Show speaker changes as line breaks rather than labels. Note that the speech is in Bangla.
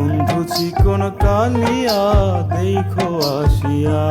বন্ধু চিকন কালিয়া দেখো আসিয়া।